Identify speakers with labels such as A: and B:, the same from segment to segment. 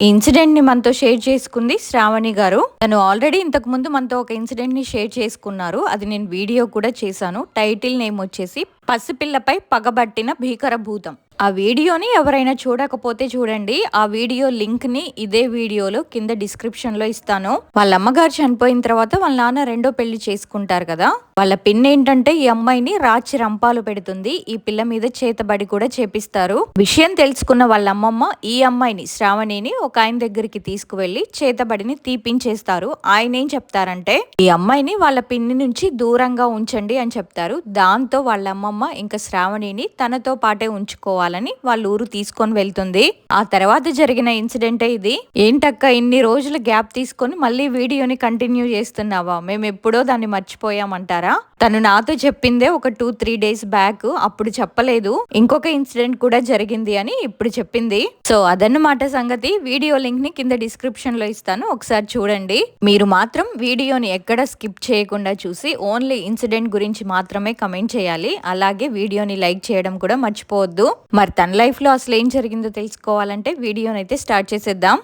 A: ఈ మనతో షేర్ చేసుకుంది శ్రావణి గారు. తను ఆల్రెడీ ఇంతకు ముందు మనతో ఒక ఇన్సిడెంట్ని షేర్ చేసుకున్నారు. అది నేను వీడియో కూడా చేశాను. టైటిల్ నేమ్ వచ్చేసి పసిపిల్లపై పగబట్టిన భీకర భూతం. ఆ వీడియోని ఎవరైనా చూడకపోతే చూడండి. ఆ వీడియో లింక్ని ఇదే వీడియోలో కింద డిస్క్రిప్షన్లో ఇస్తాను. వాళ్ళ అమ్మగారు చనిపోయిన తర్వాత వాళ్ళ నాన్న రెండో పెళ్ళి చేసుకుంటారు కదా. వాళ్ళ పిన్ ఏంటంటే ఈ అమ్మాయిని రాచి రంపాలు పెడుతుంది. ఈ పిల్ల మీద చేతబడి కూడా చేపిస్తారు. విషయం తెలుసుకున్న వాళ్ళ అమ్మమ్మ ఈ అమ్మాయిని శ్రావణిని ఒక ఆయన దగ్గరికి తీసుకువెళ్ళి చేతబడిని తీపించేస్తారు. ఆయన ఏం చెప్తారంటే ఈ అమ్మాయిని వాళ్ళ పిన్ని నుంచి దూరంగా ఉంచండి అని చెప్తారు. దాంతో వాళ్ళ అమ్మమ్మ ఇంకా శ్రావణిని తనతో పాటే ఉంచుకోవాలి. కావాలని వాళ్ళ ఊరు తీసుకొని వెళ్తుంది. ఆ తర్వాత జరిగిన ఇన్సిడెంటే ఇది. ఏంటక్క ఇన్ని రోజులు గ్యాప్ తీసుకొని మళ్ళీ వీడియోని కంటిన్యూ చేస్తున్నావా? మేము ఎప్పుడో దాన్ని మర్చిపోయామంటారా? తను నాతో చెప్పిందే ఒక టూ త్రీ డేస్ బ్యాక్ అప్పుడు చెప్పలేదు ఇంకొక ఇన్సిడెంట్ కూడా జరిగింది అని ఇప్పుడు చెప్పింది సో అదన్నమాట సంగతి వీడియో లింక్ని కింద డిస్క్రిప్షన్లో ఇస్తాను ఒకసారి చూడండి మీరు మాత్రం వీడియోని ఎక్కడ స్కిప్ చేయకుండా చూసి ఓన్లీ ఇన్సిడెంట్ గురించి మాత్రమే కమెంట్ చేయాలి అలాగే వీడియోని లైక్ చేయడం కూడా మర్చిపోవద్దు మరి తన లైఫ్లో అసలు ఏం జరిగిందో తెలుసుకోవాలంటే వీడియోని అయితే స్టార్ట్ చేసేద్దాం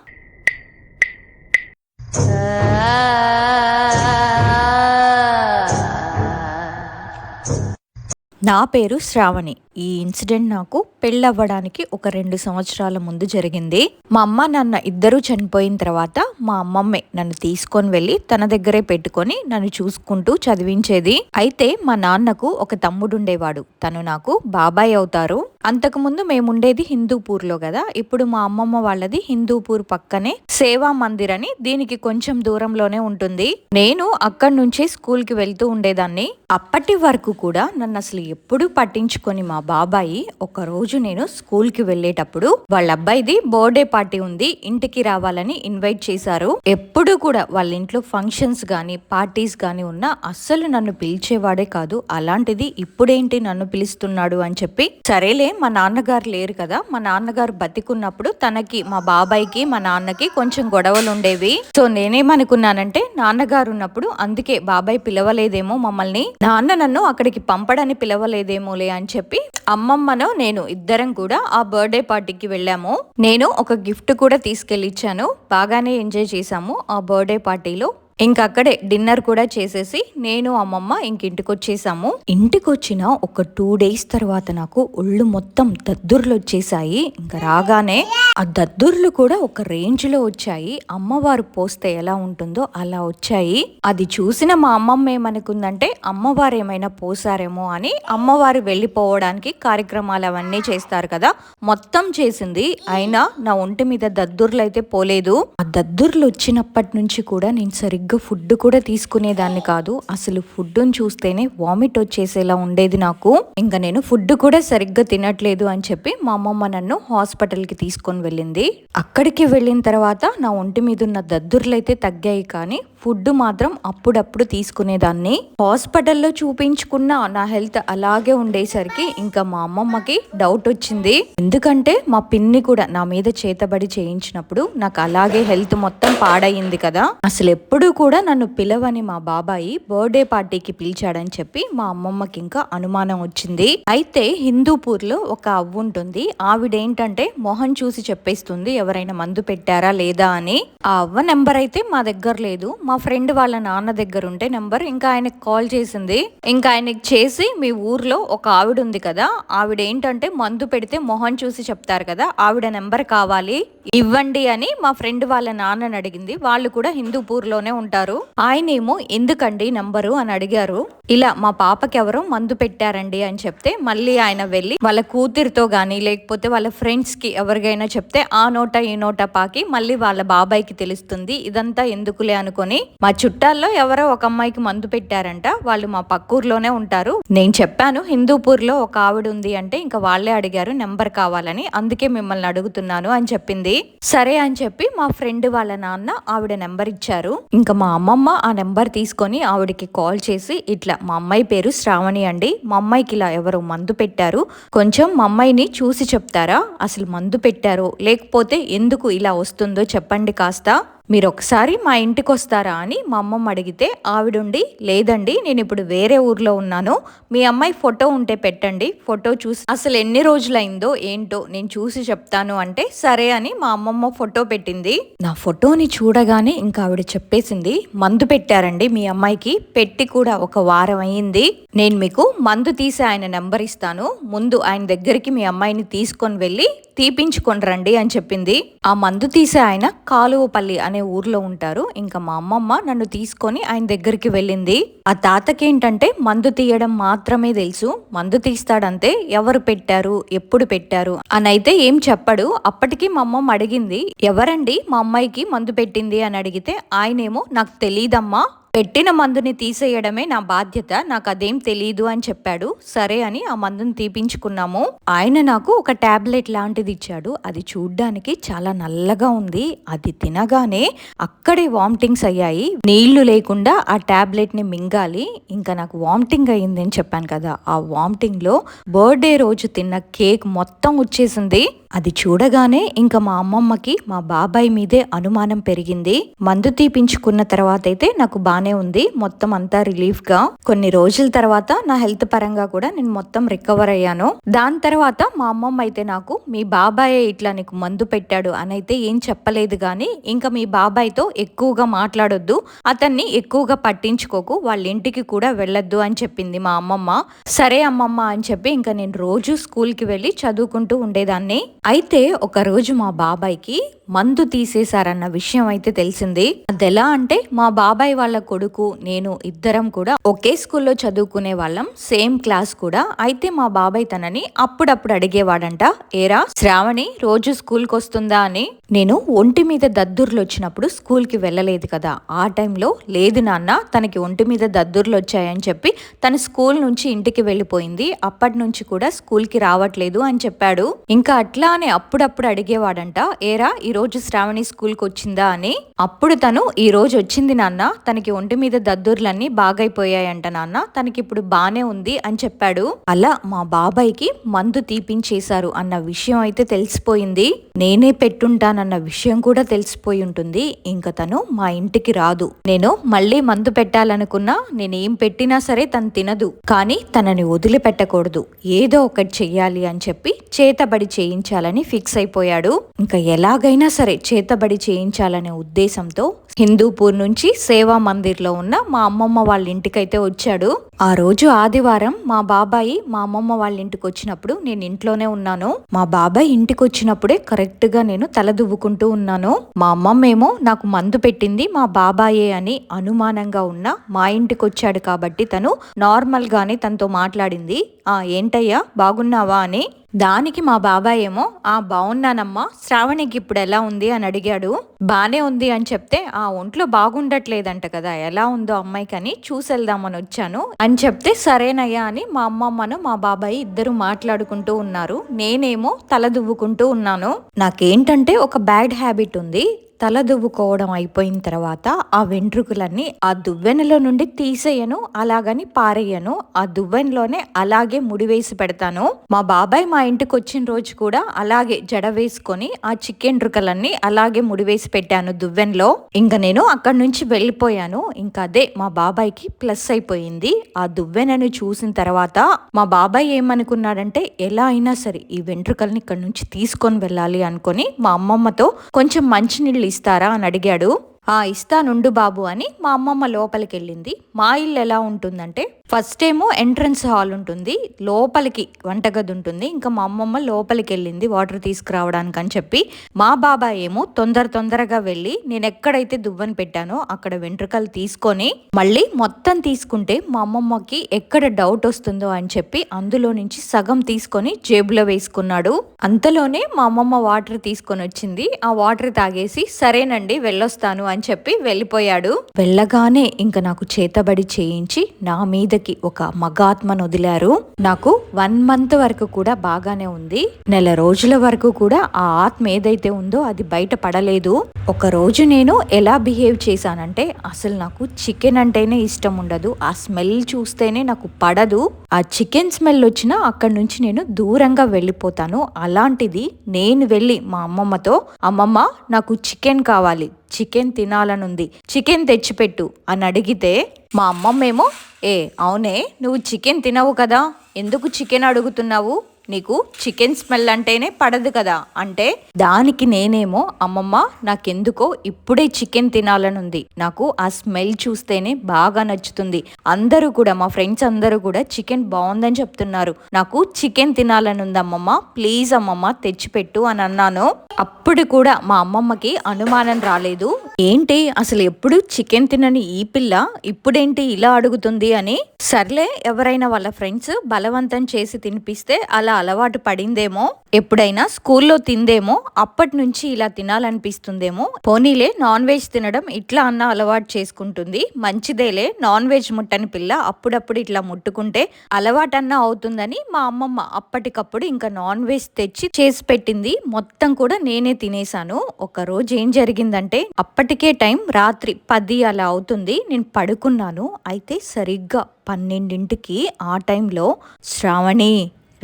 A: నా పేరు శ్రావణి. ఈ ఇన్సిడెంట్ నాకు పెళ్ళవ్వడానికి ఒక రెండు సంవత్సరాల ముందు జరిగింది. మా అమ్మ నాన్న ఇద్దరూ చనిపోయిన తర్వాత మా అమ్మమ్మే నన్ను తీసుకొని వెళ్ళి తన దగ్గరే పెట్టుకొని నన్ను చూసుకుంటూ చదివించేది. అయితే మా నాన్నకు ఒక తమ్ముడుండేవాడు. తను నాకు బాబాయ్ అవుతారు. అంతకుముందు మేముండేది హిందూపూర్లో కదా ఇప్పుడు మా అమ్మమ్మ వాళ్ళది హిందూపూర్ పక్కనే సేవా మందిర్ అని దీనికి కొంచెం దూరంలోనే ఉంటుంది. నేను అక్కడి నుంచే స్కూల్కి వెళ్తూ ఉండేదాన్ని. అప్పటి వరకు కూడా నన్ను అసలు ఎప్పుడు పట్టించుకొని మా బాబాయి ఒక రోజు నేను స్కూల్కి వెళ్ళేటప్పుడు వాళ్ళ అబ్బాయిది బర్త్డే పార్టీ ఉంది ఇంటికి రావాలని ఇన్వైట్ చేశారు. ఎప్పుడు కూడా వాళ్ళ ఇంట్లో ఫంక్షన్స్ కానీ పార్టీస్ కానీ ఉన్నా అస్సలు నన్ను పిలిచేవాడే కాదు. అలాంటిది ఇప్పుడేంటి నన్ను పిలుస్తున్నాడు అని చెప్పి సరేలే మా నాన్నగారు లేరు కదా మా నాన్నగారు బతికున్నప్పుడు తనకి మా బాబాయ్కి మా నాన్నకి కొంచెం గొడవలు ఉండేవి. సో నేనేమనుకున్నానంటే నాన్నగారు ఉన్నప్పుడు అందుకే బాబాయ్ పిలవలేదేమో మమ్మల్ని నాన్న నన్ను అక్కడికి పంపడని పిలవలేదేమోలే అని చెప్పి అమ్మమ్మను నేను ఇద్దరం కూడా ఆ బర్త్డే పార్టీకి వెళ్ళాము. నేను ఒక గిఫ్ట్ కూడా తీసుకెళ్ళిచ్చాను. బాగానే ఎంజాయ్ చేశాము ఆ బర్త్డే పార్టీలో. అక్కడే డిన్నర్ కూడా చేసేసి నేను అమ్మమ్మ ఇంకింటికి వచ్చేసాము ఇంటికి వచ్చిన ఒక టూ డేస్ తర్వాత నాకు ఒళ్ళు మొత్తం దద్దుర్లు వచ్చేసాయి ఇంకా రాగానే ఆ దద్దుర్లు కూడా ఒక రేంజ్లో వచ్చాయి. అమ్మవారు పోస్తే ఎలా ఉంటుందో అలా వచ్చాయి. అది చూసిన మా అమ్మమ్మ ఏమనుకుందంటే అమ్మవారు ఏమైనా పోసారేమో అని అమ్మవారు వెళ్ళిపోవడానికి కార్యక్రమాలు అవన్నీ చేస్తారు కదా మొత్తం చేసింది. అయినా నా ఒంటి మీద దద్దుర్లు అయితే పోలేదు. ఆ దద్దుర్లు వచ్చినప్పటి నుంచి కూడా నేను సరిగ్గా ఫుడ్ కూడా తీసుకునేదాన్ని కాదు. అసలు ఫుడ్ను చూస్తేనే వామిట్ వచ్చేసేలా ఉండేది నాకు. ఇంకా నేను ఫుడ్ కూడా సరిగ్గా తినట్లేదు అని చెప్పి మా అమ్మమ్మ నన్ను హాస్పిటల్కి తీసుకొని వెళ్ళింది. అక్కడికి వెళ్ళిన తర్వాత నా ఒంటి మీద ఉన్న దద్దుర్లు అయితే తగ్గాయి కానీ ఫుడ్ మాత్రం అప్పుడప్పుడు తీసుకునేదాన్ని. హాస్పిటల్లో చూపించుకున్న నా హెల్త్ అలాగే ఉండేసరికి ఇంకా మా అమ్మమ్మకి డౌట్ వచ్చింది. ఎందుకంటే మా పిన్ని కూడా నా మీద చేతబడి చేయించినప్పుడు నాకు అలాగే హెల్త్ మొత్తం పాడయింది కదా. అసలు ఎప్పుడు కూడా నన్ను పిలవని మా బాబాయి బర్త్డే పార్టీకి పిలిచాడని చెప్పి మా అమ్మమ్మకి ఇంకా అనుమానం వచ్చింది. అయితే హిందూపూర్లో ఒక అవ్వ ఉంటుంది. ఆవిడేంటంటే మొహం చూసి చెప్పేస్తుంది ఎవరైనా మందు పెట్టారా లేదా అని. ఆ అవ్వ నెంబర్ అయితే మా దగ్గర లేదు. మా మా ఫ్రెండ్ వాళ్ళ నాన్న దగ్గర ఉంటే నెంబర్ ఇంకా ఆయనకి కాల్ చేసింది. ఇంకా ఆయనకి చేసి మీ ఊర్లో ఒక ఆవిడ ఉంది కదా ఆవిడ ఏంటంటే మందు పెడితే మొహం చూసి చెప్తారు కదా ఆవిడ నెంబర్ కావాలి ఇవ్వండి అని మా ఫ్రెండ్ వాళ్ళ నాన్నని అడిగింది. వాళ్ళు కూడా హిందూపూర్లోనే ఉంటారు. ఆయనేమో ఎందుకండి నంబరు అని అడిగారు. ఇలా మా పాపకి ఎవరో మందు పెట్టారండి అని చెప్తే మళ్ళీ ఆయన వెళ్ళి వాళ్ళ కూతురితో గానీ లేకపోతే వాళ్ళ ఫ్రెండ్స్కి ఎవరికైనా చెప్తే ఆ నోట ఈ నోట పాకి మళ్ళీ వాళ్ళ బాబాయ్కి తెలుస్తుంది ఇదంతా ఎందుకులే అనుకొని మా చుట్టాల్లో ఎవరో ఒక అమ్మాయికి మందు పెట్టారంట. వాళ్ళు మా పక్కూర్లోనే ఉంటారు. నేను చెప్పాను హిందూపూర్లో ఒక ఆవిడ ఉంది అంటే ఇంకా వాళ్ళే అడిగారు నెంబర్ కావాలని. అందుకే మిమ్మల్ని అడుగుతున్నాను అని చెప్పింది. సరే అని చెప్పి మా ఫ్రెండ్ వాళ్ళ నాన్న ఆవిడ నెంబర్ ఇచ్చారు. ఇంకా మా అమ్మమ్మ ఆ నెంబర్ తీసుకొని ఆవిడకి కాల్ చేసి ఇట్లా మా అమ్మాయి పేరు శ్రావణి అండి. మా అమ్మాయికి ఇలా ఎవరు మందు పెట్టారు. కొంచెం మా అమ్మాయిని చూసి చెప్తారా? అసలు మందు పెట్టారో? లేకపోతే ఎందుకు ఇలా వస్తుందో చెప్పండి కాస్త. మీరు ఒకసారి మా ఇంటికి వస్తారా అని మా అమ్మమ్మ అడిగితే ఆవిడుండి లేదండి నేను ఇప్పుడు వేరే ఊర్లో ఉన్నాను. మీ అమ్మాయి ఫోటో ఉంటే పెట్టండి. ఫోటో చూసి అసలు ఎన్ని రోజులైందో ఏంటో నేను చూసి చెప్తాను అంటే సరే అని మా అమ్మమ్మ ఫోటో పెట్టింది. నా ఫోటోని చూడగానే ఇంకా ఆవిడ చెప్పేసింది మందు పెట్టారండి మీ అమ్మాయికి పెట్టి కూడా ఒక వారం అయింది నేను మీకు మందు తీసి ఆయన నెంబర్ ఇస్తాను. ముందు ఆయన దగ్గరికి మీ అమ్మాయిని తీసుకొని వెళ్ళి తీపించుకొని రండి అని చెప్పింది. ఆ మందు తీసే ఆయన కాలువపల్లి అని ఊర్లో ఉంటారు. ఇంకా మా అమ్మమ్మ నన్ను తీసుకొని ఆయన దగ్గరికి వెళ్ళింది. ఆ తాతకేంటంటే మందు తీయడం మాత్రమే తెలుసు. మందు తీస్తాడంతే ఎవరు పెట్టారు? ఎప్పుడు పెట్టారు? అని అయితే ఏం చెప్పడు. అప్పటికి మా అమ్మమ్మ అడిగింది ఎవరండి? మా అమ్మాయికి మందు పెట్టింది? అని అడిగితే ఆయనేమో నాకు తెలియదమ్మా పెట్టిన మందుని తీసేయడమే నా బాధ్యత. నాకు అదేం తెలియదు అని చెప్పాడు. సరే అని ఆ మందుని తీపించుకున్నాము. ఆయన నాకు ఒక టాబ్లెట్ లాంటిది ఇచ్చాడు. అది చూడ్డానికి చాలా నల్లగా ఉంది. అది తినగానే అక్కడే వామిటింగ్స్ అయ్యాయి. నీళ్ళు లేకుండా ఆ టాబ్లెట్ని మింగాలి. ఇంకా నాకు వామిటింగ్ అయ్యింది అని చెప్పాను కదా. ఆ వామిటింగ్లో బర్త్డే రోజు తిన్న కేక్ మొత్తం వచ్చేసింది. అది చూడగానే ఇంకా మా అమ్మమ్మకి మా బాబాయ్ మీదే అనుమానం పెరిగింది. మందు తీపించుకున్న తర్వాత అయితే నాకు బానే ఉంది. మొత్తం అంతా రిలీఫ్గా. కొన్ని రోజుల తర్వాత నా హెల్త్ పరంగా కూడా నేను మొత్తం రికవర్ అయ్యాను. దాని తర్వాత మా అమ్మమ్మ అయితే నాకు మీ బాబాయ్ ఇట్లా నీకు మందు పెట్టాడు అని అయితే ఏం చెప్పలేదు కానీ ఇంకా మీ బాబాయ్తో ఎక్కువగా మాట్లాడొద్దు. అతన్ని ఎక్కువగా పట్టించుకోకు. వాళ్ళ ఇంటికి కూడా వెళ్ళొద్దు అని చెప్పింది మా అమ్మమ్మ. సరే అమ్మమ్మ అని చెప్పి ఇంకా నేను రోజు స్కూల్కి వెళ్ళి చదువుకుంటూ ఉండేదాన్ని. అయితే ఒకరోజు మా బాబాయ్కి మందు తీసేశారన్న విషయం అయితే తెలిసింది. అది ఎలా అంటే మా బాబాయ్ వాళ్ళ కొడుకు నేను ఇద్దరం కూడా ఒకే స్కూల్లో చదువుకునే వాళ్ళం సేమ్ క్లాస్ కూడా. అయితే మా బాబాయ్ తనని అప్పుడప్పుడు అడిగేవాడంట ఏరా శ్రావణి రోజు స్కూల్కి వస్తుందా అని. నేను ఒంటి మీద దద్దుర్లు వచ్చినప్పుడు స్కూల్కి వెళ్ళలేదు కదా. ఆ టైంలో లేదు నాన్న తనకి ఒంటి మీద దద్దుర్లు వచ్చాయని చెప్పి తన స్కూల్ నుంచి ఇంటికి వెళ్ళిపోయింది. అప్పటి నుంచి కూడా స్కూల్కి రావట్లేదు అని చెప్పాడు. ఇంకా అట్లా అట్లానే అప్పుడప్పుడు అడిగేవాడంట ఏరా ఈ రోజు శ్రావణి స్కూల్కి వచ్చిందా? అని. అప్పుడు తను ఈ రోజు వచ్చింది నాన్న తనకి ఒంటి మీద దద్దుర్లన్నీ బాగైపోయాయంట నాన్న తనకి ఇప్పుడు బానే ఉంది అని చెప్పాడు. అలా మా బాబాయ్కి మందు తీపించేశారు అన్న విషయం అయితే తెలిసిపోయింది. నేనే పెట్టుంటానన్న విషయం కూడా తెలిసిపోయి ఉంటుంది. ఇంకా తను మా ఇంటికి రాదు. నేను మళ్ళీ మందు పెట్టాలనుకున్నా నేనేం పెట్టినా సరే తను తినదు. కానీ తనని వదిలిపెట్టకూడదు. ఏదో ఒకటి చెయ్యాలి అని చెప్పి చేతబడి చేయించాలి చేయించాలని ఫిక్స్ అయిపోయాడు. ఇంకా ఎలాగైనా సరే చేతబడి చేయించాలనే ఉద్దేశంతో హిందూపూర్ నుంచి సేవా మందిర్లో ఉన్న మా అమ్మమ్మ వాళ్ళ ఇంటికైతే వచ్చాడు. ఆ రోజు ఆదివారం మా బాబాయి మా అమ్మమ్మ వాళ్ళ ఇంటికి వచ్చినప్పుడు నేను ఇంట్లోనే ఉన్నాను. మా బాబాయ్ ఇంటికి వచ్చినప్పుడే కరెక్ట్గా నేను తల దువ్వుకుంటూ ఉన్నాను. మా అమ్మమ్మ ఏమో నాకు మందు పెట్టింది మా బాబాయే అని అనుమానంగా ఉన్న మా ఇంటికి వచ్చాడు కాబట్టి తను నార్మల్ గానే తనతో మాట్లాడింది. ఆ ఏంటయ్యా? బాగున్నావా? అని దానికి మా బాబాయ్ ఏమో ఆ బాగున్నానమ్మా శ్రావణికి ఇప్పుడు ఎలా ఉంది? అని అడిగాడు. బానే ఉంది అని చెప్తే ఆ ఒంట్లో బాగుండట్లేదంట కదా ఎలా ఉందో అమ్మాయికి అని చూసెళ్దామని వచ్చాను అని చెప్తే సరేనయ్యా అని మా అమ్మమ్మను మా బాబాయ్ ఇద్దరు మాట్లాడుకుంటూ ఉన్నారు. నేనేమో తల దువ్వుకుంటూ ఉన్నాను. నాకేంటంటే ఒక బ్యాడ్ హ్యాబిట్ ఉంది. తల దువ్వుకోవడం అయిపోయిన తర్వాత ఆ వెంట్రుకలన్నీ ఆ దువ్వెనలో నుండి తీసేయను అలాగని పారేయను. ఆ దువ్వెనలోనే అలాగే ముడివేసి పెడతాను. మా బాబాయ్ మా ఇంటికి వచ్చిన రోజు కూడా అలాగే జడ వేసుకొని ఆ చికెన్ రుకలన్నీ అలాగే ముడివేసి పెట్టాను దువ్వెనలో. ఇంకా నేను అక్కడి నుంచి వెళ్ళిపోయాను. ఇంకా అదే మా బాబాయ్కి ప్లస్ అయిపోయింది. ఆ దువ్వెనను చూసిన తర్వాత మా బాబాయ్ ఏమనుకున్నాడంటే ఎలా అయినా సరే ఈ వెంట్రుకల్ని ఇక్కడ నుంచి తీసుకొని వెళ్ళాలి అనుకొని మా అమ్మమ్మతో కొంచెం మంచినీళ్ళు ఇస్తారా అని అడిగాడు. ఆ ఇస్తానుండు బాబు అని మా అమ్మమ్మ లోపలికి వెళ్ళింది మా ఇల్లు ఎలా ఉంటుందంటే ఫస్ట్ ఏమో ఎంట్రన్స్ హాల్ ఉంటుంది. లోపలికి వంటగది ఉంటుంది. ఇంకా మా అమ్మమ్మ లోపలికి వెళ్ళింది వాటర్ తీసుకురావడానికి అని చెప్పి. మా బాబాయ్ ఏమో తొందర తొందరగా వెళ్ళి నేను ఎక్కడైతే దువ్వని పెట్టానో అక్కడ వెంట్రుకలు తీసుకొని మళ్ళీ మొత్తం తీసుకుంటే మా అమ్మమ్మకి ఎక్కడ డౌట్ వస్తుందో అని చెప్పి అందులో నుంచి సగం తీసుకొని జేబులో వేసుకున్నాడు. అంతలోనే మా అమ్మమ్మ వాటర్ తీసుకొని వచ్చింది. ఆ వాటర్ తాగేసి సరేనండి వెళ్ళొస్తాను అని చెప్పి వెళ్ళిపోయాడు. వెళ్ళగానే ఇంకా నాకు చేతబడి చేయించి నా మీద మీదకి ఒక మగాత్మను వదిలారు. నాకు వన్ మంత్ వరకు కూడా బాగానే ఉంది. నెల రోజుల వరకు కూడా ఆ ఆత్మ ఏదైతే ఉందో అది బయట పడలేదు. ఒక రోజు నేను ఎలా బిహేవ్ చేశానంటే అసలు నాకు చికెన్ అంటేనే ఇష్టం ఉండదు. ఆ స్మెల్ చూస్తేనే నాకు పడదు. ఆ చికెన్ స్మెల్ వచ్చినా అక్కడి నుంచి నేను దూరంగా వెళ్ళిపోతాను. అలాంటిది నేను వెళ్ళి మా అమ్మమ్మతో అమ్మమ్మ నాకు చికెన్ కావాలి. చికెన్ తినాలనుంది. చికెన్ తెచ్చిపెట్టు అని అడిగితే మా అమ్మమ్మేమో ఏ అవునే నువ్వు చికెన్ తినవు కదా ఎందుకు చికెన్ అడుగుతున్నావు? నీకు చికెన్ స్మెల్ అంటేనే పడదు కదా. అంటే దానికి నేనేమో అమ్మమ్మ నాకెందుకో ఇప్పుడే చికెన్ తినాలనుంది. నాకు ఆ స్మెల్ చూస్తేనే బాగా నచ్చుతుంది. అందరూ కూడా మా ఫ్రెండ్స్ అందరూ కూడా చికెన్ బాగుందని చెప్తున్నారు. నాకు చికెన్ తినాలనుంది అమ్మమ్మ. ప్లీజ్ అమ్మమ్మ తెచ్చిపెట్టు అని అన్నాను. అప్పుడు కూడా మా అమ్మమ్మకి అనుమానం రాలేదు. ఏంటి అసలు ఎప్పుడు చికెన్ తినని ఈ పిల్ల ఇప్పుడేంటి ఇలా అడుగుతుంది అని? సర్లే ఎవరైనా వాళ్ళ ఫ్రెండ్స్ బలవంతం చేసి తినిపిస్తే అలా అలవాటు పడిందేమో ఎప్పుడైనా స్కూల్లో తిందేమో అప్పటి నుంచి ఇలా తినాలనిపిస్తుందేమో. పోనీలే నాన్ వెజ్ తినడం ఇట్లా అన్న అలవాటు చేసుకుంటుంది. మంచిదేలే నాన్ వెజ్ ముట్టని పిల్ల అప్పుడప్పుడు ఇట్లా ముట్టుకుంటే అలవాటన్నా అవుతుందని మా అమ్మమ్మ అప్పటికప్పుడు ఇంకా నాన్ వెజ్ తెచ్చి చేసి పెట్టింది. మొత్తం కూడా నేనే తినేసాను ఒక రోజు ఏం జరిగిందంటే అప్పటికే టైం రాత్రి పది అలా అవుతుంది. నేను పడుకున్నాను. అయితే సరిగ్గా పన్నెండింటికి ఆ టైంలో శ్రావణి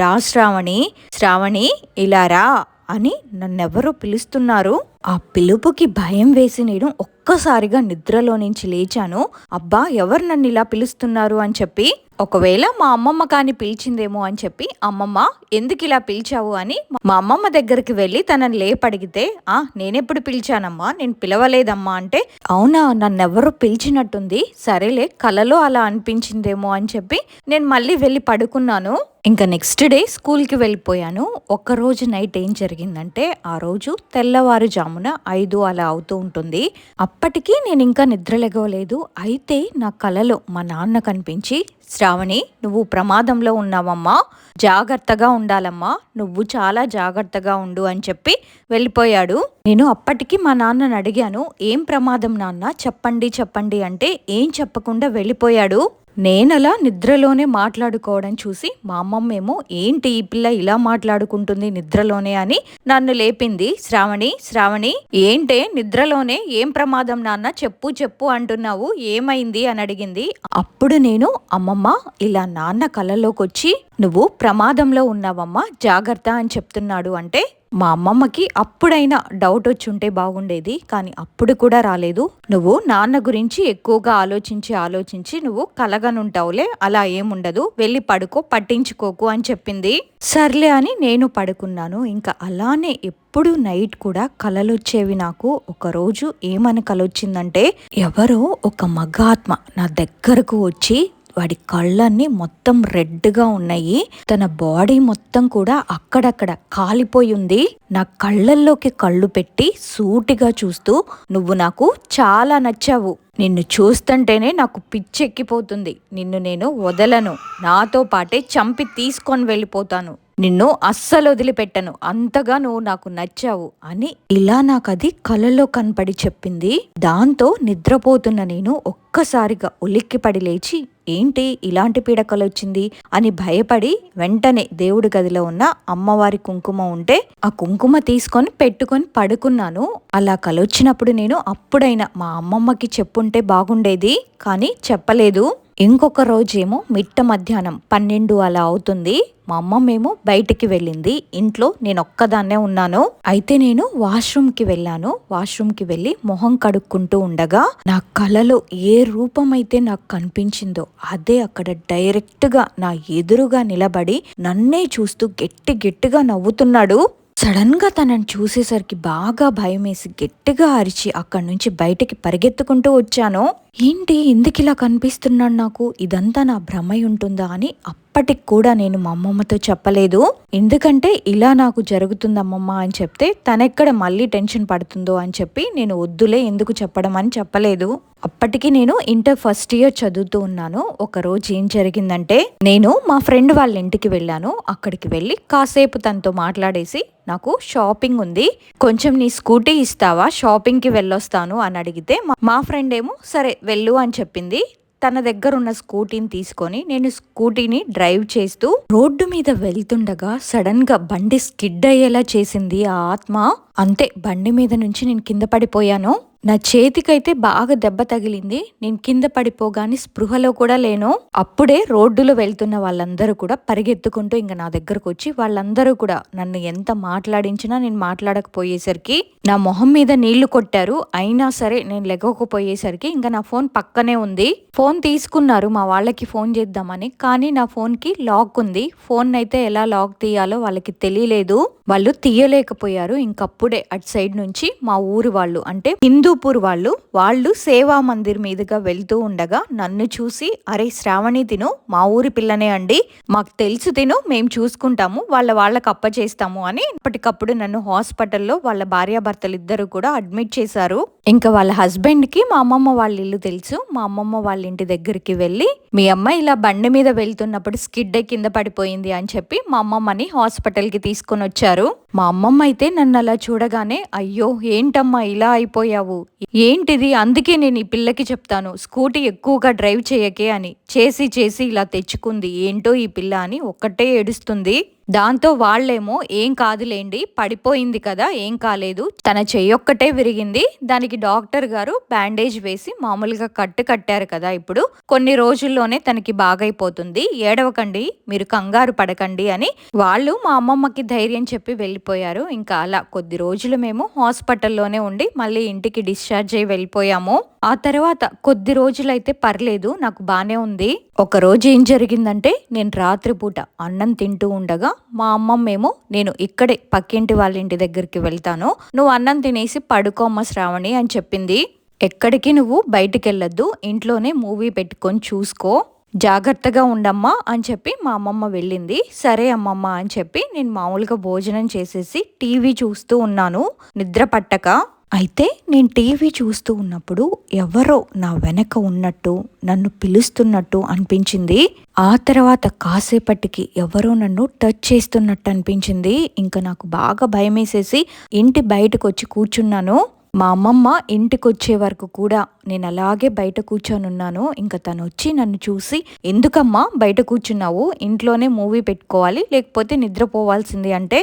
A: రా శ్రావణి శ్రావణి ఇలా రా అని నన్నెవరో పిలుస్తున్నారు. ఆ పిలుపుకి భయం వేసి నేను ఒక్కసారిగా నిద్రలో నుంచి లేచాను. అబ్బా ఎవరు నన్ను ఇలా పిలుస్తున్నారు అని చెప్పి ఒకవేళ మా అమ్మమ్మ కాని పిలిచిందేమో అని చెప్పి అమ్మమ్మ ఎందుకు ఇలా పిలిచావు అని మా అమ్మమ్మ దగ్గరికి వెళ్ళి తనని లేపడిగితే ఆ నేనెప్పుడు పిలిచానమ్మా నేను పిలవలేదమ్మా అంటే అవునా నన్నెవరు పిలిచినట్టుంది సరేలే కలలో అలా అనిపించిందేమో అని చెప్పి నేను మళ్ళీ వెళ్ళి పడుకున్నాను. ఇంకా నెక్స్ట్ డే స్కూల్కి వెళ్ళిపోయాను. ఒక్కరోజు నైట్ ఏం జరిగిందంటే ఆ రోజు తెల్లవారుజామున ఐదు అలా అవుతూ ఉంటుంది. అప్పటికి నేను ఇంకా నిద్రలేగలేదు అయితే నా కలలో మా నాన్న కనిపించి శ్రావణి నువ్వు ప్రమాదంలో ఉన్నావమ్మా. జాగ్రత్తగా ఉండాలమ్మా. నువ్వు చాలా జాగ్రత్తగా ఉండు అని చెప్పి వెళ్ళిపోయాడు. నేను అప్పటికి మా నాన్నని అడిగాను ఏం ప్రమాదం నాన్న? చెప్పండి చెప్పండి అంటే ఏం చెప్పకుండా వెళ్ళిపోయాడు. నేనలా నిద్రలోనే మాట్లాడుకోవడం చూసి మా అమ్మమ్మేమో ఏంటి ఈ పిల్ల ఇలా మాట్లాడుకుంటుంది నిద్రలోనే అని నన్ను లేపింది. శ్రావణి శ్రావణి ఏంటే నిద్రలోనే? ఏం ప్రమాదం నాన్న? చెప్పు చెప్పు అంటున్నావు. ఏమైంది? అని అడిగింది. అప్పుడు నేను అమ్మమ్మ ఇలా నాన్న కళ్ళలోకి వచ్చి నువ్వు ప్రమాదంలో ఉన్నావమ్మా జాగ్రత్త అని చెప్తున్నాడు. అంటే మా అమ్మమ్మకి అప్పుడైనా డౌట్ వచ్చి ఉంటే బాగుండేది కానీ అప్పుడు కూడా రాలేదు. నువ్వు నాన్న గురించి ఎక్కువగా ఆలోచించి ఆలోచించి నువ్వు కలగనుంటావులే అలా ఏముండదు. వెళ్ళి పడుకో పట్టించుకోకు అని చెప్పింది. సర్లే అని నేను పడుకున్నాను. ఇంకా అలానే ఎప్పుడు నైట్ కూడా కలలొచ్చేవి నాకు. ఒకరోజు ఏమని కలొచ్చిందంటే ఎవరో ఒక మగాత్మ నా దగ్గరకు వచ్చి వాడి కళ్ళన్నీ మొత్తం రెడ్గా ఉన్నాయి. తన బాడీ మొత్తం కూడా అక్కడక్కడ కాలిపోయి ఉంది. నా కళ్ళల్లోకి కళ్ళు పెట్టి సూటిగా చూస్తూ నువ్వు నాకు చాలా నచ్చావు. నిన్ను చూస్తుంటేనే నాకు పిచ్చెక్కిపోతుంది. నిన్ను నేను వదలను. నాతో పాటే చంపి తీసుకొని వెళ్ళిపోతాను. నిన్ను అస్సలు వదిలిపెట్టను. అంతగా నువ్వు నాకు నచ్చావు అని ఇలా నాకు అది కలలో కనపడి చెప్పింది. దాంతో నిద్రపోతున్న నేను ఒక్కసారిగా ఉలిక్కిపడి లేచి ఏంటి ఇలాంటి పీడకలు వచ్చింది? అని భయపడి వెంటనే దేవుడి గదిలో ఉన్న అమ్మవారి కుంకుమ ఉంటే ఆ కుంకుమ తీసుకొని పెట్టుకొని పడుకున్నాను. అలా కలొచ్చినప్పుడు నేను అప్పుడైనా మా అమ్మమ్మకి చెప్పుంటే బాగుండేది కానీ చెప్పలేదు. ఇంకొక రోజేమో మిట్ట మధ్యాహ్నం పన్నెండు అలా అవుతుంది. మా అమ్మ మేము బయటికి వెళ్ళింది. ఇంట్లో నేను ఒక్కదాన్నే ఉన్నాను. అయితే నేను వాష్రూమ్కి వెళ్ళాను. వాష్రూమ్కి వెళ్ళి మొహం కడుక్కుంటూ ఉండగా నా కలలో ఏ రూపం అయితే నాకు కనిపించిందో అదే అక్కడ డైరెక్ట్గా నా ఎదురుగా నిలబడి నన్నే చూస్తూ గట్టి గట్టిగా నవ్వుతున్నాడు. సడన్గా తనని చూసేసరికి బాగా భయమేసి గట్టిగా అరిచి అక్కడి నుంచి బయటికి పరిగెత్తుకుంటూ వచ్చాను. ఏంటి? ఎందుకు ఇలా కనిపిస్తున్నాడు నాకు? ఇదంతా నా భ్రమై ఉంటుందా? అని అప్పటికి కూడా నేను మా అమ్మమ్మతో చెప్పలేదు. ఎందుకంటే ఇలా నాకు జరుగుతుంది అమ్మమ్మ అని చెప్తే తనెక్కడ మళ్ళీ టెన్షన్ పడుతుందో అని చెప్పి నేను వద్దులే ఎందుకు చెప్పడం అని చెప్పలేదు. అప్పటికి నేను ఇంటర్ ఫస్ట్ ఇయర్ చదువుతూ ఉన్నాను. ఒక రోజు ఏం జరిగిందంటే నేను మా ఫ్రెండ్ వాళ్ళ ఇంటికి వెళ్ళాను. అక్కడికి వెళ్ళి కాసేపు తనతో మాట్లాడేసి నాకు షాపింగ్ ఉంది. కొంచెం నీ స్కూటీ ఇస్తావా? షాపింగ్కి వెళ్ళొస్తాను అని అడిగితే మా ఫ్రెండ్ ఏమో సరే వెళ్ళు అని చెప్పింది. తన దగ్గర ఉన్న స్కూటీని తీసుకొని నేను స్కూటీని డ్రైవ్ చేస్తూ రోడ్డు మీద వెళ్తుండగా సడన్గా బండి స్కిడ్ అయ్యేలా చేసింది ఆ ఆత్మ. అంతే బండి మీద నుంచి నేను కింద పడిపోయాను. నా చేతికైతే బాగా దెబ్బ తగిలింది. నేను కింద పడిపోగానే స్పృహలో కూడా లేను. అప్పుడే రోడ్డులో వెళ్తున్న వాళ్ళందరూ కూడా పరిగెత్తుకుంటూ ఇంకా నా దగ్గరకు వచ్చి వాళ్ళందరూ కూడా నన్ను ఎంత మాట్లాడించినా నేను మాట్లాడకపోయేసరికి నా మొహం మీద నీళ్ళు కొట్టారు. అయినా సరే నేను లెగకపోయేసరికి ఇంకా నా ఫోన్ పక్కనే ఉంది. ఫోన్ తీసుకున్నారు మా వాళ్ళకి ఫోన్ చేద్దామని. కానీ నా ఫోన్కి లాక్ ఉంది. ఫోన్ అయితే ఎలా లాక్ తీయాలో వాళ్ళకి తెలియలేదు. వాళ్ళు తీయలేకపోయారు. ఇంకప్పుడు అటు సైడ్ నుంచి మా ఊరు వాళ్ళు అంటే హిందూపూర్ వాళ్ళు వాళ్ళు సేవా మందిర్ మీదుగా వెళ్తూ ఉండగా నన్ను చూసి అరే శ్రావణి తిను మా ఊరి పిల్లనే అండి మాకు తెలుసు తిను మేము చూసుకుంటాము వాళ్ళ వాళ్ళకి అప్పచేస్తాము అని ఇప్పటికప్పుడు నన్ను హాస్పిటల్లో వాళ్ళ భార్యాభర్తలు ఇద్దరు కూడా అడ్మిట్ చేశారు. ఇంకా వాళ్ళ హస్బెండ్కి మా అమ్మమ్మ వాళ్ళ ఇల్లు తెలుసు. మా అమ్మమ్మ వాళ్ళ ఇంటి దగ్గరికి వెళ్ళి మీ అమ్మాయి ఇలా బండి మీద వెళ్తున్నప్పుడు స్కిడ్ కింద పడిపోయింది అని చెప్పి మా అమ్మమ్మని హాస్పిటల్కి తీసుకొని వచ్చారు. మా అమ్మమ్మ అయితే నన్ను అలా చూడగానే అయ్యో ఏంటమ్మా ఇలా అయిపోయావు? ఏంటిది? అందుకే నేను ఈ పిల్లకి చెప్తాను. స్కూటీ ఎక్కువగా డ్రైవ్ చేయకే అని చేసి చేసి ఇలా తెచ్చుకుంది. ఏంటో ఈ పిల్ల అని ఒక్కటే ఏడుస్తుంది. దాంతో వాళ్ళేమో ఏం కాదులేండి పడిపోయింది కదా ఏం కాలేదు తన చెయ్యొక్కటే విరిగింది దానికి డాక్టర్ గారు బ్యాండేజ్ వేసి మామూలుగా కట్టు కట్టారు కదా ఇప్పుడు కొన్ని రోజుల్లోనే తనకి బాగైపోతుంది ఏడవకండి మీరు కంగారు పడకండి అని వాళ్ళు మా అమ్మమ్మకి ధైర్యం చెప్పి వెళ్ళిపోయారు. ఇంకా అలా కొద్ది రోజులు మేము హాస్పిటల్లోనే ఉండి మళ్ళీ ఇంటికి డిశ్చార్జ్ అయ్యి వెళ్ళిపోయాము. ఆ తర్వాత కొద్ది రోజులైతే పర్లేదు నాకు బానే ఉంది. ఒక రోజు ఏం జరిగిందంటే నేను రాత్రిపూట అన్నం తింటూ ఉండగా మా అమ్మమ్మేమో నేను ఇక్కడే పక్కింటి వాళ్ళ ఇంటి దగ్గరికి వెళ్తాను. నువ్వు అన్నం తినేసి పడుకోమ్మ శ్రావణి అని చెప్పింది. ఎక్కడికి నువ్వు? బయటికి వెళ్ళొద్దు ఇంట్లోనే మూవీ పెట్టుకొని చూసుకో. జాగ్రత్తగా ఉండమ్మా అని చెప్పి మా అమ్మమ్మ వెళ్ళింది. సరే అమ్మమ్మ అని చెప్పి నేను మామూలుగా భోజనం చేసేసి టీవీ చూస్తూ ఉన్నాను. నిద్ర పట్టక. అయితే నేను టీవీ చూస్తూ ఉన్నప్పుడు ఎవరో నా వెనక ఉన్నట్టు నన్ను పిలుస్తున్నట్టు అనిపించింది. ఆ తర్వాత కాసేపటికి ఎవరో నన్ను టచ్ చేస్తున్నట్టు అనిపించింది. ఇంకా నాకు బాగా భయమేసేసి ఇంటి బయటకు వచ్చి కూర్చున్నాను. మా అమ్మమ్మ ఇంటికి వచ్చే వరకు కూడా నేను అలాగే బయట కూర్చొని ఉన్నాను ఇంకా తను వచ్చి నన్ను చూసి ఎందుకమ్మా బయట కూర్చున్నావు? ఇంట్లోనే మూవీ పెట్టుకోవాలి లేకపోతే నిద్రపోవాల్సింది అంటే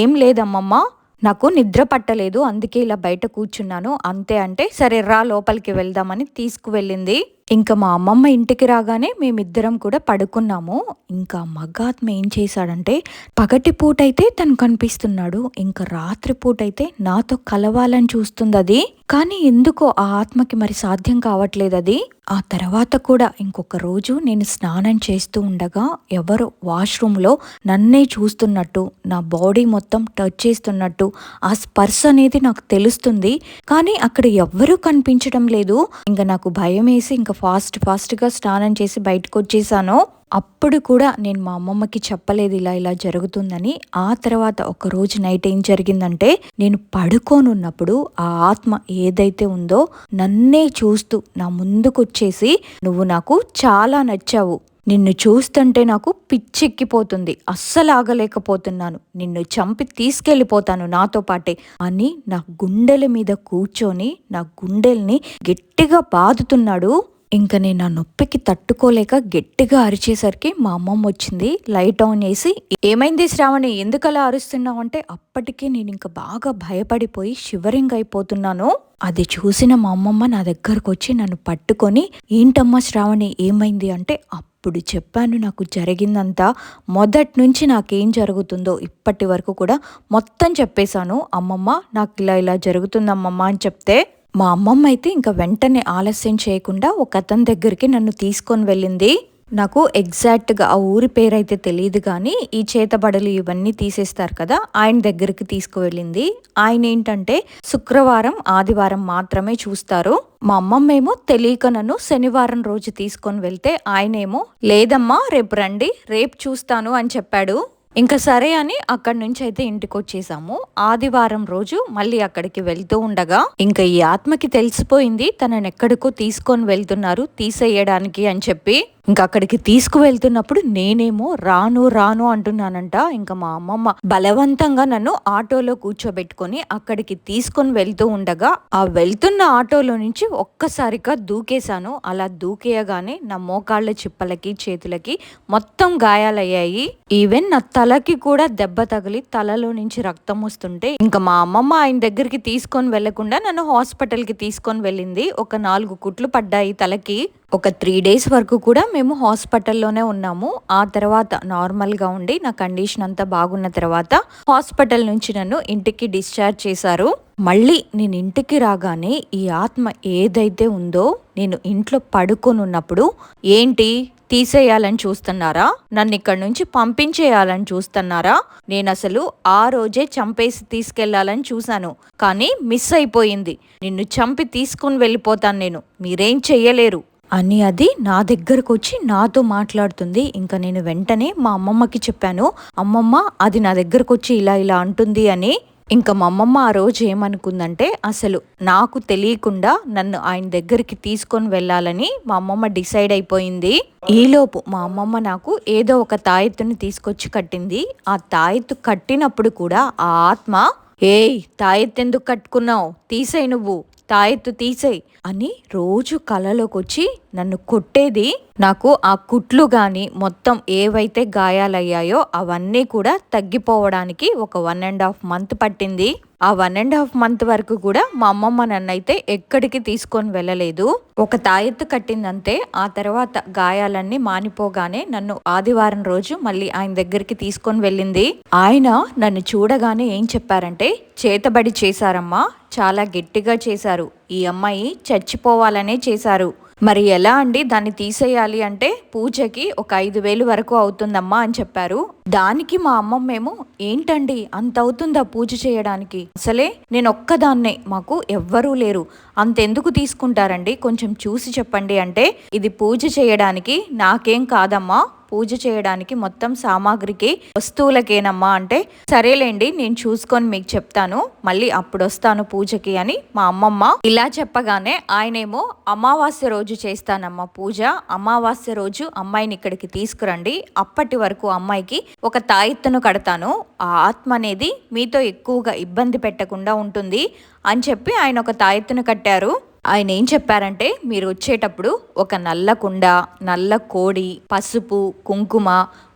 A: ఏం లేదమ్మమ్మ నాకు నిద్ర పట్టలేదు అందుకే ఇలా బయట కూర్చున్నాను. అంతే అంటే సరే రా లోపలికి వెళ్దామని తీసుకువెళ్ళింది. ఇంకా మా అమ్మమ్మ ఇంటికి రాగానే మేమిద్దరం కూడా పడుకున్నాము. ఇంకా మగాత్మ ఏం చేశాడంటే పగటి పూటైతే తను కనిపిస్తున్నాడు ఇంకా రాత్రి పూటైతే నాతో కలవాలని చూస్తుంది అది. కానీ ఎందుకో ఆ ఆత్మకి మరి సాధ్యం కావట్లేదు అది. ఆ తర్వాత కూడా ఇంకొక రోజు నేను స్నానం చేస్తూ ఉండగా ఎవరో వాష్రూమ్లో నన్నే చూస్తున్నట్టు నా బాడీ మొత్తం టచ్ చేస్తున్నట్టు ఆ స్పర్శ అనేది నాకు తెలుస్తుంది. కానీ అక్కడ ఎవ్వరూ కనిపించడం లేదు. ఇంకా నాకు భయం వేసి ఇంకా ఫాస్ట్ ఫాస్ట్గా స్నానం చేసి బయటకు వచ్చేసాను అప్పుడు కూడా నేను మా అమ్మమ్మకి చెప్పలేదు ఇలా ఇలా జరుగుతుందని. ఆ తర్వాత ఒక రోజు నైట్ ఏం జరిగిందంటే నేను పడుకోనున్నప్పుడు ఆ ఆత్మ ఏదైతే ఉందో నన్నే చూస్తూ నా ముందుకొచ్చేసి నువ్వు నాకు చాలా నచ్చావు. నిన్ను చూస్తుంటే నాకు పిచ్చెక్కిపోతుంది. అస్సలు ఆగలేకపోతున్నాను. నిన్ను చంపి తీసుకెళ్ళిపోతాను నాతో పాటే అని నా గుండెల మీద కూర్చొని నా గుండెల్ని గట్టిగా బాదుతున్నాడు ఇంకా నేను ఆ నొప్పికి తట్టుకోలేక గట్టిగా అరిచేసరికి మా అమ్మమ్మ వచ్చింది లైట్ ఆన్ చేసి ఏమైంది శ్రావణి? ఎందుకలా అరుస్తున్నావు? అంటే అప్పటికే నేను ఇంకా బాగా భయపడిపోయి షివరింగ్ అయిపోతున్నాను. అది చూసిన మా అమ్మమ్మ నా దగ్గరకు వచ్చి నన్ను పట్టుకొని ఏంటమ్మా శ్రావణి? ఏమైంది? అంటే అప్పుడు చెప్పాను నాకు జరిగిందంతా. మొదటి నుంచి నాకేం జరుగుతుందో ఇప్పటి వరకు కూడా మొత్తం చెప్పేశాను. అమ్మమ్మ నాకు ఇలా ఇలా జరుగుతుందమ్మమ్మ అని చెప్తే మా అమ్మమ్మ అయితే ఇంకా వెంటనే ఆలస్యం చేయకుండా ఒక అతని దగ్గరికి నన్ను తీసుకొని వెళ్ళింది. నాకు ఎగ్జాక్ట్గా ఆ ఊరి పేరైతే తెలియదు కానీ ఈ చేతబడలు ఇవన్నీ తీసేస్తారు కదా ఆయన దగ్గరికి తీసుకువెళ్ళింది. ఆయన ఏంటంటే శుక్రవారం ఆదివారం మాత్రమే చూస్తారు. మా అమ్మమ్మేమో తెలియక నన్ను శనివారం రోజు తీసుకొని వెళ్తే ఆయనేమో లేదమ్మా రేపు రండి రేపు చూస్తాను అని చెప్పాడు. ఇంకా సరే అని అక్కడి నుంచి అయితే ఇంటికి వచ్చేసాము ఆదివారం రోజు మళ్ళీ అక్కడికి వెళ్తూ ఉండగా ఇంకా ఈ ఆత్మకి తెలిసిపోయింది తనని ఎక్కడికో తీసుకొని వెళ్తున్నారు తీసేయడానికి అని చెప్పి. ఇంకా అక్కడికి తీసుకువెళ్తున్నప్పుడు నేనేమో రాను రాను అంటున్నానంట. ఇంకా మా అమ్మమ్మ బలవంతంగా నన్ను ఆటోలో కూర్చోబెట్టుకొని అక్కడికి తీసుకొని వెళ్తూ ఉండగా ఆ వెళ్తున్న ఆటోలో నుంచి ఒక్కసారిగా దూకేశాను. అలా దూకేయగానే నా మోకాళ్ళ చిప్పలకి చేతులకి మొత్తం గాయాలయ్యాయి. ఈవెన్ నా తలకి కూడా దెబ్బ తగిలి తలలో నుంచి రక్తం వస్తుంటే ఇంకా మా అమ్మమ్మ ఆయన దగ్గరికి తీసుకొని వెళ్ళకుండా నన్ను హాస్పిటల్కి తీసుకొని వెళ్ళింది. ఒక నాలుగు కుట్లు పడ్డాయి తలకి. ఒక త్రీ డేస్ వరకు కూడా మేము హాస్పిటల్లోనే ఉన్నాము. ఆ తర్వాత నార్మల్గా ఉండి నా కండిషన్ అంతా బాగున్న తర్వాత హాస్పిటల్ నుంచి నన్ను ఇంటికి డిశ్చార్జ్ చేశారు. మళ్ళీ నేను ఇంటికి రాగానే ఈ ఆత్మ ఏదైతే ఉందో నేను ఇంట్లో పడుకొని ఉన్నప్పుడు ఏంటి? తీసేయాలని చూస్తున్నారా? నన్ను ఇక్కడ నుంచి పంపించేయాలని చూస్తున్నారా? నేను అసలు ఆ రోజే చంపేసి తీసుకెళ్ళాలని చూశాను. కానీ మిస్ అయిపోయింది. నిన్ను చంపి తీసుకుని వెళ్ళిపోతాను నేను. మీరేం చెయ్యలేరు. అని అది నా దగ్గరకు వచ్చి నాతో మాట్లాడుతుంది. ఇంకా నేను వెంటనే మా అమ్మమ్మకి చెప్పాను అమ్మమ్మ అది నా దగ్గరకు వచ్చి ఇలా ఇలా అంటుంది అని. ఇంకా మా అమ్మమ్మ ఆ రోజు ఏమనుకుందంటే అసలు నాకు తెలియకుండా నన్ను ఆయన దగ్గరికి తీసుకొని వెళ్ళాలని మా అమ్మమ్మ డిసైడ్ అయిపోయింది. ఈలోపు మా అమ్మమ్మ నాకు ఏదో ఒక తాయెత్తుని తీసుకొచ్చి కట్టింది. ఆ తాయెత్తు కట్టినప్పుడు కూడా ఆ ఆత్మ ఏయ్ తాయెత్తు ఎందుకు కట్టుకున్నావు? తీసేయి నువ్వు. తాయెత్తు తీసేయి అని రోజు కలలోకొచ్చి నన్ను కొట్టేది నాకు ఆ కుట్లు కానీ మొత్తం ఏవైతే గాయాలయ్యాయో అవన్నీ కూడా తగ్గిపోవడానికి ఒక వన్ అండ్ హాఫ్ మంత్ పట్టింది. ఆ వన్ అండ్ హాఫ్ మంత్ వరకు కూడా మా అమ్మమ్మ నన్ను అయితే ఎక్కడికి తీసుకొని వెళ్ళలేదు. ఒక తాయెత్తు కట్టిందంతే ఆ తర్వాత గాయాలన్నీ మానిపోగానే నన్ను ఆదివారం రోజు మళ్ళీ ఆయన దగ్గరికి తీసుకొని వెళ్ళింది. ఆయన నన్ను చూడగానే ఏం చెప్పారంటే చేతబడి చేశారమ్మా చాలా గట్టిగా చేశారు. ఈ అమ్మాయి చచ్చిపోవాలనే చేశారు. మరి ఎలా అండి దాన్ని తీసేయాలి అంటే పూజకి ఒక ఐదు వేలు వరకు అవుతుందమ్మా అని చెప్పారు. దానికి మా అమ్మమ్మేమో ఏంటండి అంత అవుతుందా పూజ చేయడానికి? అసలే నేను ఒక్కదాన్నే మాకు ఎవ్వరూ లేరు. అంతెందుకు తీసుకుంటారండి? కొంచెం చూసి చెప్పండి అంటే ఇది పూజ చేయడానికి నాకేం కాదమ్మా. పూజ చేయడానికి మొత్తం సామాగ్రికి వస్తువులకేనమ్మా అంటే సరేలేండి నేను చూసుకొని మీకు చెప్తాను. మళ్ళీ అప్పుడు వస్తాను పూజకి అని మా అమ్మమ్మ ఇలా చెప్పగానే ఆయనేమో అమావాస్య రోజు చేస్తానమ్మా పూజ. అమావాస్య రోజు అమ్మాయిని ఇక్కడికి తీసుకురండి. అప్పటి వరకు అమ్మాయికి ఒక తాయెత్తును కడతాను. ఆ ఆత్మ అనేది మీతో ఎక్కువగా ఇబ్బంది పెట్టకుండా ఉంటుంది అని చెప్పి ఆయన ఒక తాయెత్తును కట్టారు. ఆయన ఏం చెప్పారంటే మీరు వచ్చేటప్పుడు ఒక నల్ల కుండ నల్ల కోడి పసుపు కుంకుమ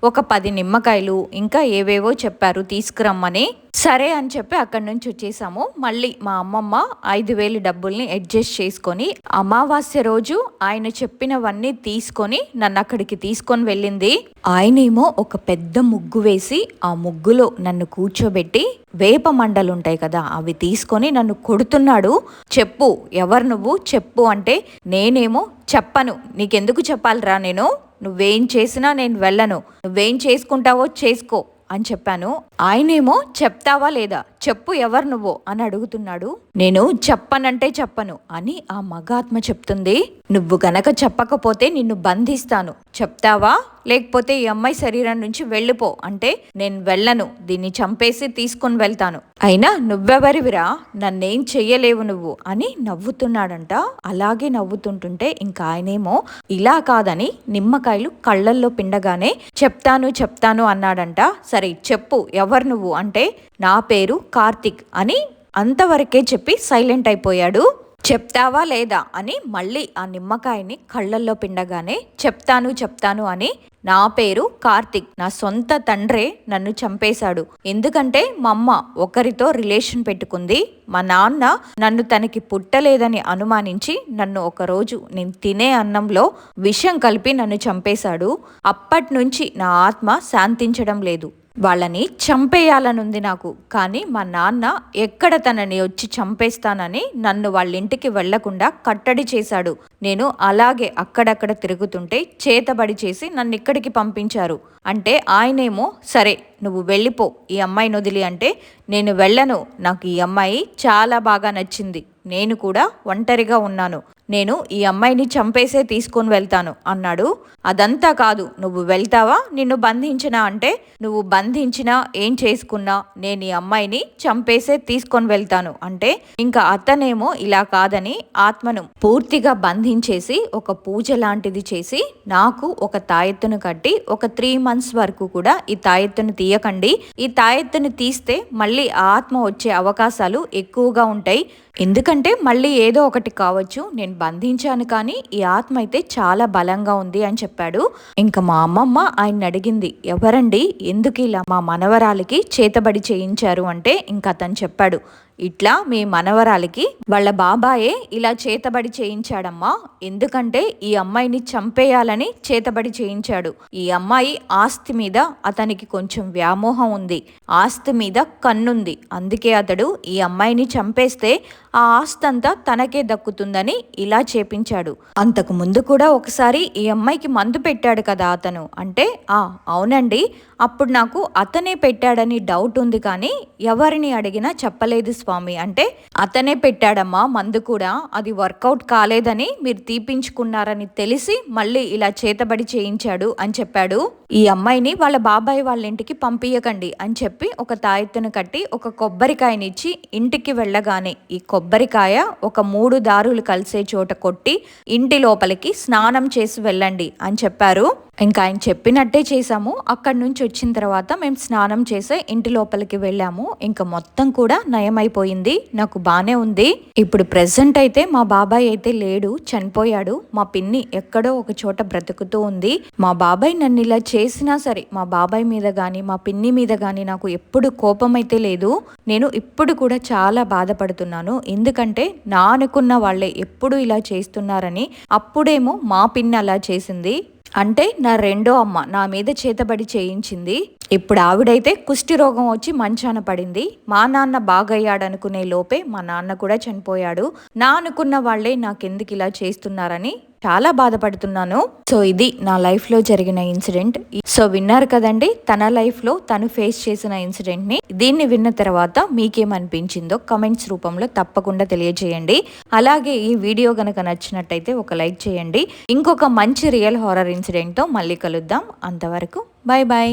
A: ఒక పది నిమ్మకాయలు ఇంకా ఏవేవో చెప్పారు తీసుకురమ్మని. సరే అని చెప్పి అక్కడి నుంచి వచ్చేసాము. మళ్ళీ మా అమ్మమ్మ ఐదు వేలు డబ్బుల్ని అడ్జస్ట్ చేసుకొని అమావాస్య రోజు ఆయన చెప్పినవన్నీ తీసుకొని నన్ను అక్కడికి తీసుకొని వెళ్ళింది. ఆయనేమో ఒక పెద్ద ముగ్గు వేసి ఆ ముగ్గులో నన్ను కూర్చోబెట్టి వేప మండలు ఉంటాయి కదా అవి తీసుకొని నన్ను కొడుతున్నాడు. చెప్పు ఎవరు నువ్వు? చెప్పు అంటే నేనేమో చెప్పను. నీకెందుకు చెప్పాలిరా నేను? నువ్వేం చేసినా నేను వెళ్ళను. నువ్వేం చేసుకుంటావో చేసుకో అని చెప్పాను. ఆయనేమో చెప్తావా లేదా? చెప్పు ఎవరు నువ్వు? అని అడుగుతున్నాడు. నేను చెప్పనంటే చెప్పను అని ఆ మగాత్మ చెప్తుంది. నువ్వు గనక చెప్పకపోతే నిన్ను బంధిస్తాను. చెప్తావా? లేకపోతే ఈ అమ్మాయి శరీరం నుంచి వెళ్ళిపో. అంటే నేను వెళ్ళను. దీన్ని చంపేసి తీసుకొని వెళ్తాను. అయినా నువ్వెవరివిరా? నన్నేం చెయ్యలేవు నువ్వు అని నవ్వుతున్నాడంట. అలాగే నవ్వుతుంటుంటే ఇంకా ఆయనేమో ఇలా కాదని నిమ్మకాయలు కళ్ళల్లో పిండగానే చెప్తాను చెప్తాను అన్నాడంట. సరే చెప్పు ఎవరు నువ్వు? అంటే నా పేరు కార్తిక్ అని అంతవరకే చెప్పి సైలెంట్ అయిపోయాడు. చెప్తావా లేదా? అని మళ్ళీ ఆ నిమ్మకాయని కళ్ళల్లో పిండగానే చెప్తాను చెప్తాను అని నా పేరు కార్తిక్. నా సొంత తండ్రే నన్ను చంపేశాడు. ఎందుకంటే మా అమ్మ ఒకరితో రిలేషన్ పెట్టుకుంది. మా నాన్న నన్ను తనకి పుట్టలేదని అనుమానించి నన్ను ఒకరోజు నేను తినే అన్నంలో విషం కలిపి నన్ను చంపేశాడు. అప్పటి నుంచి నా ఆత్మ శాంతించడం లేదు. వాళ్ళని చంపేయాలనుంది నాకు. కానీ మా నాన్న ఎక్కడ తనని వచ్చి చంపేస్తానని నన్ను వాళ్ళ ఇంటికి వెళ్ళకుండా కట్టడి చేశాడు. నేను అలాగే అక్కడక్కడ తిరుగుతుంటే చేతబడి చేసి నన్ను ఇక్కడికి పంపించారు. అంటే ఆయనేమో సరే నువ్వు వెళ్ళిపో ఈ అమ్మాయిని వదిలి. అంటే నేను వెళ్ళను. నాకు ఈ అమ్మాయి చాలా బాగా నచ్చింది. నేను కూడా ఒంటరిగా ఉన్నాను. నేను ఈ అమ్మాయిని చంపేసే తీసుకొని వెళ్తాను అన్నాడు. అదంతా కాదు నువ్వు వెళ్తావా? నిన్ను బంధించినా అంటే నువ్వు బంధించినా ఏం చేసుకున్నా నేను ఈ అమ్మాయిని చంపేసే తీసుకొని వెళ్తాను అంటే ఇంకా అతనేమో ఇలా కాదని ఆత్మను పూర్తిగా బంధించేసి ఒక పూజ లాంటిది చేసి నాకు ఒక తాయెత్తును కట్టి ఒక త్రీ మంత్స్ వరకు కూడా ఈ తాయెత్తును తీయకండి. ఈ తాయెత్తును తీస్తే మళ్ళీ ఆత్మ వచ్చే అవకాశాలు ఎక్కువగా ఉంటాయి. ఎందుకంటే మళ్ళీ ఏదో ఒకటి కావచ్చు నేను నేను బంధించాను కానీ ఈ ఆత్మ అయితే చాలా బలంగా ఉంది అని చెప్పాడు. ఇంకా మా అమ్మమ్మ ఆయన అడిగింది ఎవరండి? ఎందుకు ఇలా మా మనవరాలికి చేతబడి చేయించారు? అంటే ఇంకా అతను చెప్పాడు ఇట్లా మీ మనవరాలికి వాళ్ళ బాబాయే ఇలా చేతబడి చేయించాడమ్మా. ఎందుకంటే ఈ అమ్మాయిని చంపేయాలని చేతబడి చేయించాడు. ఈ అమ్మాయి ఆస్తి మీద అతనికి కొంచెం వ్యామోహం ఉంది ఆస్తి మీద కన్నుంది. అందుకే అతడు ఈ అమ్మాయిని చంపేస్తే ఆ ఆస్తంతా తనకే దక్కుతుందని ఇలా చేపించాడు. అంతకు ముందు కూడా ఒకసారి ఈ అమ్మాయికి మందు పెట్టాడు కదా అతను. అంటే ఆ అవునండి అప్పుడు నాకు అతనే పెట్టాడని డౌట్ ఉంది కానీ ఎవరిని అడిగినా చెప్పలేదు స్వామి. అంటే అతనే పెట్టాడమ్మా మందు కూడా అది వర్కౌట్ కాలేదని మీరు తీపించుకున్నారని తెలిసి మళ్ళీ ఇలా చేతబడి చేయించాడు అని చెప్పాడు. ఈ అమ్మాయిని వాళ్ళ బాబాయ్ వాళ్ళ ఇంటికి పంపించకండి అని చెప్పి ఒక తాయెత్తును కట్టి ఒక కొబ్బరికాయనిచ్చి ఇంటికి వెళ్ళగానే ఈ కొబ్బరి కొబ్బరికాయ ఒక మూడు దారులు కలిసే చోట కొట్టి ఇంటి లోపలికి స్నానం చేసి వెళ్ళండి అని చెప్పారు. ఇంకా ఆయన చెప్పినట్టే చేసాము అక్కడి నుంచి వచ్చిన తర్వాత మేము స్నానం చేసి ఇంటి లోపలికి వెళ్ళాము. ఇంకా మొత్తం కూడా నయమైపోయింది. నాకు బాగానే ఉంది. ఇప్పుడు ప్రెసెంట్ అయితే మా బాబాయ్ అయితే లేడు చనిపోయాడు. మా పిన్ని ఎక్కడో ఒక చోట బ్రతుకుతూ ఉంది. మా బాబాయ్ నన్ను ఇలా చేసినా సరే మా బాబాయ్ మీద గాని మా పిన్ని మీద గాని నాకు ఎప్పుడు కోపం అయితే లేదు. నేను ఇప్పుడు కూడా చాలా బాధపడుతున్నాను. ఎందుకంటే నా అనుకున్న వాళ్ళే ఎప్పుడు ఇలా చేస్తున్నారని అప్పుడేమో మా పిన్ని అలా చేసింది. అంటే నా రెండో అమ్మ నా మీద చేతబడి చేయించింది. ఇప్పుడు ఆవిడైతే కుష్టి రోగం వచ్చి మంచాన పడింది. మా నాన్న బాగయ్యాడనుకునే లోపే మా నాన్న కూడా చనిపోయాడు. నా అనుకున్న వాళ్ళే నాకెందుకు ఇలా చేస్తున్నారని చాలా బాధపడుతున్నాను. సో ఇది నా లైఫ్లో జరిగిన ఇన్సిడెంట్. సో విన్నారు కదండి తన లైఫ్లో తను ఫేస్ చేసిన ఇన్సిడెంట్ని దీన్ని విన్న తర్వాత మీకేమనిపించిందో కమెంట్స్ రూపంలో తప్పకుండా తెలియజేయండి. అలాగే ఈ వీడియో గనక నచ్చినట్టయితే ఒక లైక్ చేయండి. ఇంకొక మంచి రియల్ హారర్ ఇన్సిడెంట్తో మళ్ళీ కలుద్దాం. అంతవరకు బాయ్ బాయ్